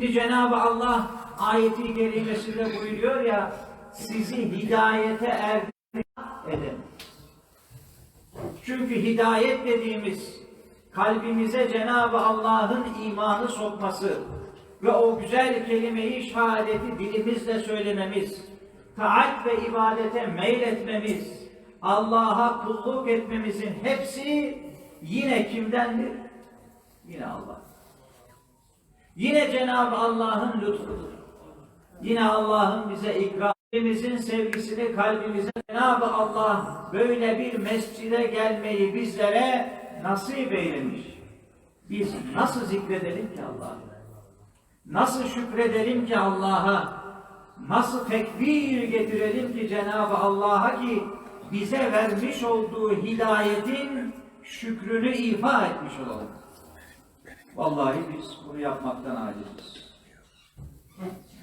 Şimdi Cenab-ı Allah ayeti kerimesinde buyuruyor ya sizi hidayete erdirin. Çünkü hidayet dediğimiz kalbimize Cenab-ı Allah'ın imanı sokması ve o güzel kelimeyi şehadeti dilimizle söylememiz, taat ve ibadete meyletmemiz, Allah'a kulluk etmemizin hepsi yine kimdendir? Yine Allah. Yine Cenab-ı Allah'ın lütfudur. Yine Allah'ın bize ikramimizin sevgisini kalbimize Cenab-ı Allah böyle bir mescide gelmeyi bizlere nasip eylemiş. Biz nasıl zikredelim ki Allah'ı? Nasıl şükredelim ki Allah'a? Nasıl tekbir getirelim ki Cenab-ı Allah'a ki bize vermiş olduğu hidayetin şükrünü ifa etmiş olalım. Vallahi biz bunu yapmaktan aciziz.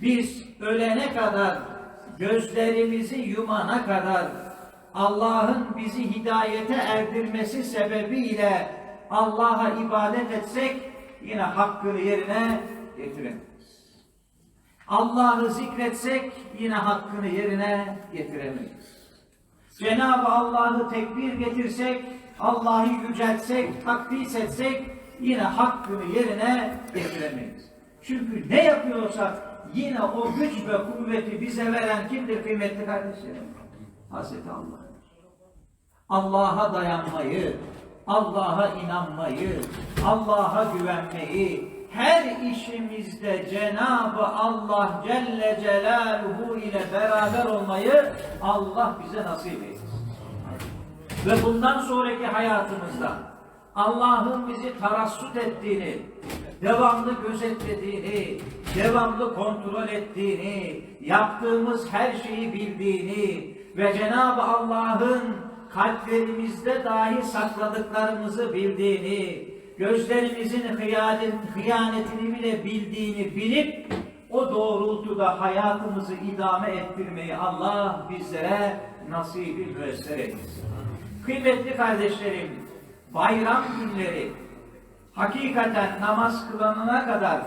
Biz ölene kadar, gözlerimizi yumana kadar Allah'ın bizi hidayete erdirmesi sebebiyle Allah'a ibadet etsek yine hakkını yerine getiremeyiz. Allah'ı zikretsek yine hakkını yerine getiremeyiz. Cenab-ı Allah'ı tekbir getirsek, Allah'ı yüceltsek, takdis etsek yine hakkını yerine getiremeyiz. Çünkü ne yapıyorsak yine o güç ve kuvveti bize veren kimdir kıymetli kardeşlerim? Hazreti Allah. Allah'a dayanmayı, Allah'a inanmayı, Allah'a güvenmeyi, her işimizde Cenab-ı Allah Celle Celaluhu ile beraber olmayı Allah bize nasip etsin. Ve bundan sonraki hayatımızda Allah'ın bizi tarassut ettiğini, devamlı gözetlediğini, devamlı kontrol ettiğini, yaptığımız her şeyi bildiğini ve Cenab-ı Allah'ın kalplerimizde dahi sakladıklarımızı bildiğini, gözlerimizin hıyanet, hıyanetini bile bildiğini bilip o doğrultuda hayatımızı idame ettirmeyi Allah bizlere nasibi müessir etsin. Kıymetli kardeşlerim, bayram günleri hakikaten namaz kılanına kadar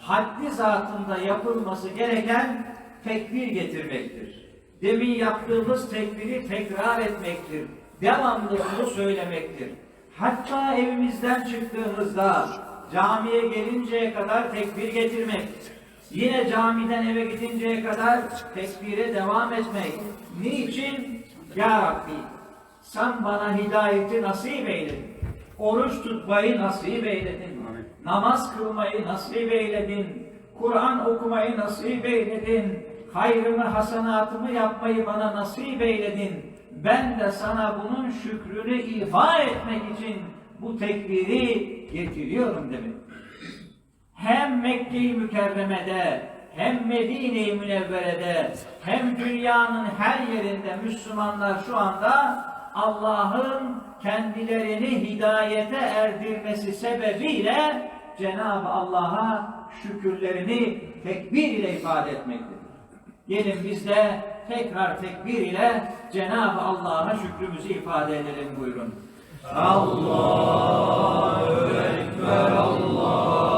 haddi zatında yapılması gereken tekbir getirmektir. Demin yaptığımız tekbiri tekrar etmektir. Devamlı bunu söylemektir. Hatta evimizden çıktığımızda camiye gelinceye kadar tekbir getirmek. Yine camiden eve gidinceye kadar tekbire devam etmek. Niçin? Ya Rabbi sen bana hidayeti nasip eyledin. Oruç tutmayı nasip eyledin. Namaz kılmayı nasip eyledin. Kur'an okumayı nasip eyledin. Hayrımı, hasenatımı yapmayı bana nasip eyledin. Ben de sana bunun şükrünü ifa etmek için bu tekbiri getiriyorum demek. Hem Mekke-i Mükerreme'de hem Medine-i Münevvere'de hem dünyanın her yerinde Müslümanlar şu anda Allah'ın kendilerini hidayete erdirmesi sebebiyle Cenab-ı Allah'a şükürlerini tekbir ile ifade etmektedir. Gelin biz de tekrar tekbir ile Cenab-ı Allah'a şükrümüzü ifade edelim buyurun. Allahu Ekber, Allahu